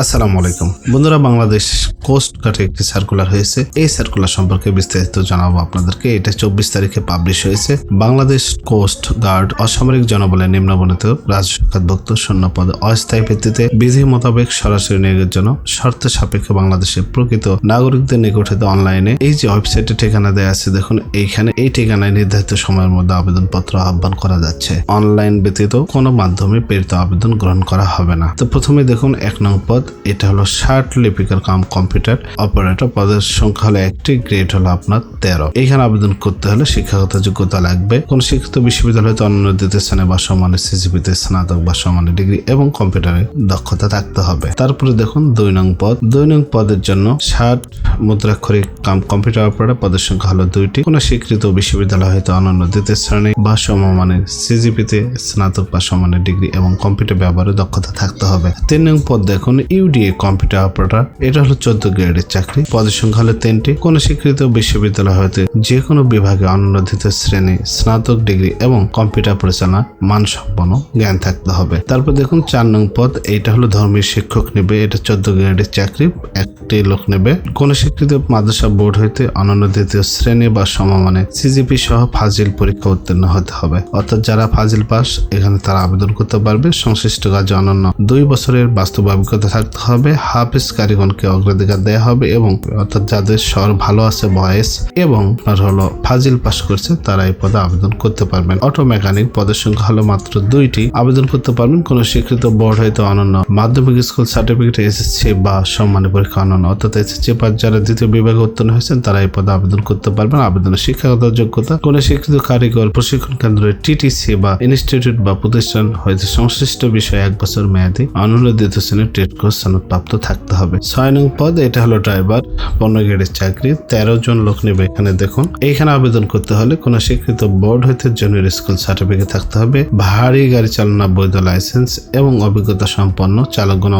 আসসালামু আলাইকুম। বন্ধুরা, বাংলাদেশ কোস্ট গার্ডে একটি সার্কুলার হয়েছে। এই সার্কুলার সম্পর্কে বিস্তারিত জানাব আপনাদেরকে। এটা চব্বিশ তারিখে পাবলিশ হয়েছে। বাংলাদেশ কোস্ট গার্ড অসামরিক জনবলে নিম্নবর্ণিত রাজ্য শাখাভুক্ত শূন্য পদে অস্থায়ী ভিত্তিতে বিধি মোতাবেক সরাসরি নিয়োগের জন্য শর্ত সাপেক্ষে বাংলাদেশের প্রকৃত নাগরিকদের নিকটে অনলাইনে এই যে ওয়েবসাইটে ঠিকানা দেওয়া আছে, দেখুন, এইখানে এই ঠিকানায় নির্ধারিত সময়ের মধ্যে আবেদনপত্র আহ্বান করা যাচ্ছে। অনলাইন ব্যতীত কোনো মাধ্যমে প্রেরিত আবেদন গ্রহণ করা হবে না। তো প্রথমে দেখুন, এক নং পদ এটা হলো ষাট লিপিকার কাম কম্পিউটার। অপারেটর পদের সংখ্যা হলো একটি, গ্রেড হলো আপনার তেরো। এখানে আবেদন করতে হলে শিক্ষাগত যোগ্যতা লাগবে। কোন শিক্ষিত বিশ্ববিদ্যালয় হয়তো স্থানে বা সমানের সিজিপিতে স্নাতক বা সমানের ডিগ্রি এবং কম্পিউটারে দক্ষতা থাকতে হবে। তারপরে দেখুন দুই নং পদ। দুই নং পদের জন্য ষাট মুদ্রাক্ষরিক কাম কম্পিউটার অপারেটর পদের সংখ্যা হলো দুইটি। কোন স্বীকৃত বিশ্ববিদ্যালয় হয়তো অনন্য দ্বিতীয় শ্রেণি বা সমমানের সিজিপিতে স্নাতক বা সমানের ডিগ্রি এবং কম্পিউটার ব্যবহারে দক্ষতা থাকতে হবে। তিন নং পদ দেখুন ইউডিএ কম্পিউটার অপারেটর, এটা হলো চোদ্দ গ্রেডের চাকরি। পদের সংখ্যা হলো তিনটি। কোন স্বীকৃত বিশ্ববিদ্যালয় হতে যে কোনো বিভাগে অনন্য শ্রেণি, স্নাতক ডিগ্রি এবং কম্পিউটার পরিচালনা মানসম্পন্ন জ্ঞান থাকতে হবে। তারপর দেখুন চার নং পদ, এইটা হলো ধর্মীয় শিক্ষক নেবে, এটা চোদ্দ গ্রেডের চাকরি। একটি লোক নেবে। কোন স্বীকৃত মাদ্রাসা বোর্ড হইতে অনন্য শ্রেণি বা সমমানে সিজিপি সহ ফাজিল পরীক্ষা উত্তীর্ণ হতে হবে। অর্থাৎ যারা ফাজিল পাস, এখানে তারা আবেদন করতে পারবে। সংশ্লিষ্ট কাজে অনন্য দুই বছরের বাস্তব অভিজ্ঞতা থাকতে হবে হাফিজ কারিগণকে অগ্রাধিকার দেওয়া হবে এবং অর্থাৎ যাদের স্বর ভালো আছে বয়স এবং হলো ফাজিল পাস করছে, তারা এই পদে আবেদন করতে পারবেন। অটো মেকানিক পদের সংখ্যা হলো মাত্র দুইটি। আবেদন করতে পারবেন কোন স্বীকৃত বোর্ড হয়তো অনন্য মাধ্যমিক স্কুল সার্টিফিকেট, এসএসসি বা সম্মানী পরীক্ষা অনন্য। অর্থাৎ এসএসসি পাস যারা দ্বিতীয় বিভাগে উত্তীর্ণ হয়েছেন, তারা এই পদে আবেদন করতে পারবেন। আবেদনের শিক্ষাগত যোগ্যতা, কোন স্বীকৃত কারিগর প্রশিক্ষণ কেন্দ্রের টিটিসি বা ইনস্টিটিউট বা প্রতিষ্ঠান হয়তো সংশ্লিষ্ট বিষয়ে এক বছর মেয়াদী অনন্য দ্বিতীয় শ্রেণির ট্রেড কোর্স সনদপ্রাপ্ত থাকতে হবে। ছয় নং পদ, এটা হলো ড্রাইভার পনেরো গ্রেডের চাকরি, তেরো জন লোক নেবে এখানে, দেখুন। এইখানে আবেদন করতে হলে কোন স্বীকৃত বোর্ড হইতে জুনিয়র স্কুল সার্টিফিকেট থাকতে হবে, ভারী গাড়ি চালনা, বৈধ লাইসেন্স এবং অভিজ্ঞতা সম্পন্ন চালকগণ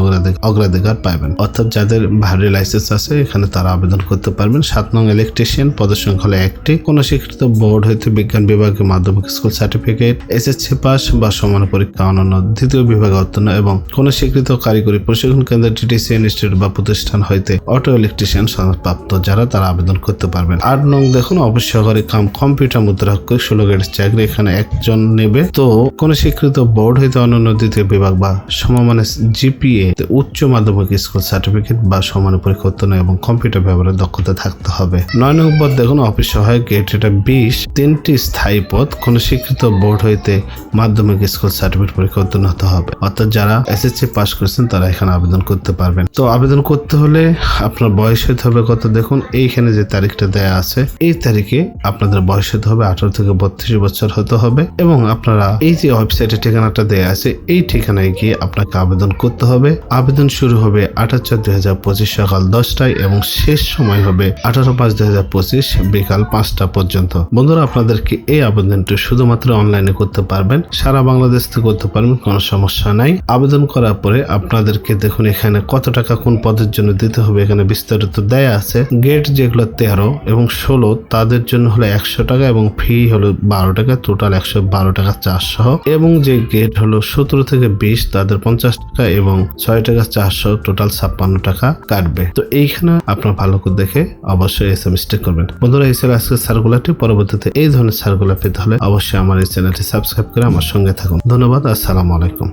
অগ্রাধিকার পাবেন অর্থাৎ যাদের ভারী লাইসেন্স আছে, এখানে তারা আবেদন করতে পারবেন। সাত নং ইলেকট্রিশিয়ান পদের সংখ্যা হলো একটি। কোন স্বীকৃত বোর্ড হইতে বিজ্ঞান বিভাগে মাধ্যমিক স্কুল সার্টিফিকেট এসএসসি পাস বা সমান পরীক্ষা অনন্য দ্বিতীয় বিভাগে উত্তীর্ণ এবং কোন স্বীকৃত কারিগরি প্রশিক্ষণ কেন্দ্র টিটিসি ইনস্টিটিউট বা প্রতিষ্ঠান হইতে অটো ইলেকট্রিশিয়ান সনদপ্রাপ্ত যারা তারা আবেদন করতে পারবেন। আট নং দেখুন অবশ্যই কাম কম্পিউটার মুদ্রাক্ষর ষোলো গ্রেডের চাকরি এখানে একজন নেবে। তো কোন স্বীকৃত বোর্ড হইতে অনন্য দ্বিতীয় বিভাগ বা সমমানের জিপিএ উচ্চ মাধ্যমিক স্কুল সার্টিফিকেট বা সমান পরীক্ষা উত্তীর্ণ এবং কম্পিউটার ব্যবহারের দক্ষতা থাকতে হবে। নয় নং পদ দেখুন, অফিস সহায়ক গেট এটা বিশ, তিনটি স্থায়ী পদ, কোন স্বীকৃত বোর্ড হইতে মাধ্যমিক স্কুল সার্টিফিকেট পরীক্ষা উত্তীর্ণ হতে হবে। অর্থাৎ যারা এসএসসি পাস করেছেন তারা এখানে আবেদন করতে পারবেন। তো আবেদন করতে হলে আপনার বয়স হতে হবে কত? দেখুন, এইখানে যে তারিখটা দেয়া আছে, এই তারিখে আপনাদের বয়স হতে হবে আঠারো থেকে বত্রিশ বছর হতে হবে এবং আপনারা এই যে ওয়েবসাইটে ঠিকানাটা দেয়া আছে, এই ঠিকানায় গিয়ে আপনাকে আবেদন করতে হবে। আবেদন শুরু হবে আঠাশ চার দুই হাজার পঁচিশ সকাল দশটায় এবং শেষ সময় হবে আঠারো পাঁচ দুই হাজার পঁচিশ বিকাল পাঁচটা পর্যন্ত। বন্ধুরা, আপনাদেরকে এই আবেদনটি শুধুমাত্র অনলাইনে করতে পারবেন। সারা বাংলাদেশ থেকে করতে পারবেন, কোনো সমস্যা নাই। আবেদন করার পরে আপনাদেরকে দেখুন এখানে কত টাকা কোন পদের জন্য দিতে হবে, এখানে বিস্তারিত দেয়া আছে। গেট যেগুলো তেরো এবং ষোলো, তাদের জন্য হলো একশো টাকা এবং ফি হলো বারো টাকা, টোটাল একশো বারো টাকা চার সহ। এবং যে গেট হলো সতেরো থেকে বিশ, তাদের পঞ্চাশ টাকা এবং ছয় টাকা চারশো টোটাল ছাপ্পান্ন টাকা কাটবে। তো এইখানে আপনার ভালো করে দেখে অবশ্যই এস এম করবেন। বন্ধুরা, এই ছিল আজকের সার্কুলারটি। পরবর্তীতে এই ধরনের সার্কুলার পেতে হলে অবশ্যই আমার এই চ্যানেলটি সাবস্ক্রাইব করে আমার সঙ্গে থাকুন। ধন্যবাদ, আসসালামু আলাইকুম।